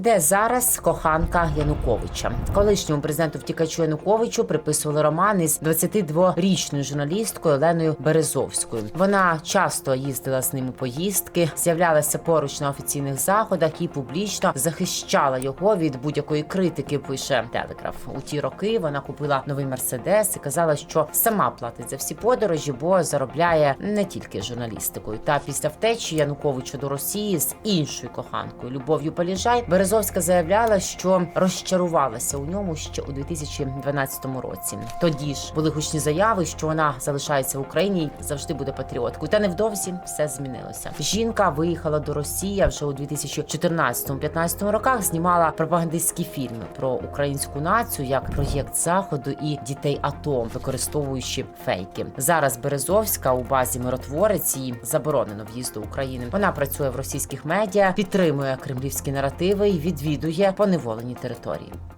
де зараз коханка Януковича. Колишньому президенту втікачу Януковичу приписували роман із 22-річною журналісткою Оленою Березовською. Вона часто їздила з ним у поїздки, з'являлася поруч на офіційних заходах і публічно захищала його від будь-якої критики. Пише Телеграф. У ті роки вона купила новий мерседес і казала, що сама платить за всі подорожі, бо заробляє не тільки журналістикою. Та після втечі Януковича до Росії з іншою коханкою Любов'ю Поліжай Березовська заявляла, що розчарувалася у ньому ще у 2012 році. Тоді ж були гучні заяви, що вона залишається в Україні і завжди буде патріоткою. Та невдовзі все змінилося. Жінка виїхала до Росії вже у 2014-15 роках. Знімала пропагандистські фільми про українську націю як проєкт заходу і дітей АТО, використовуючи фейки. Зараз Березовська у базі миротворець їй заборонено в'їзд до України. Вона працює в російських медіа, підтримує кремлівські наративи і відвідує поневолені території.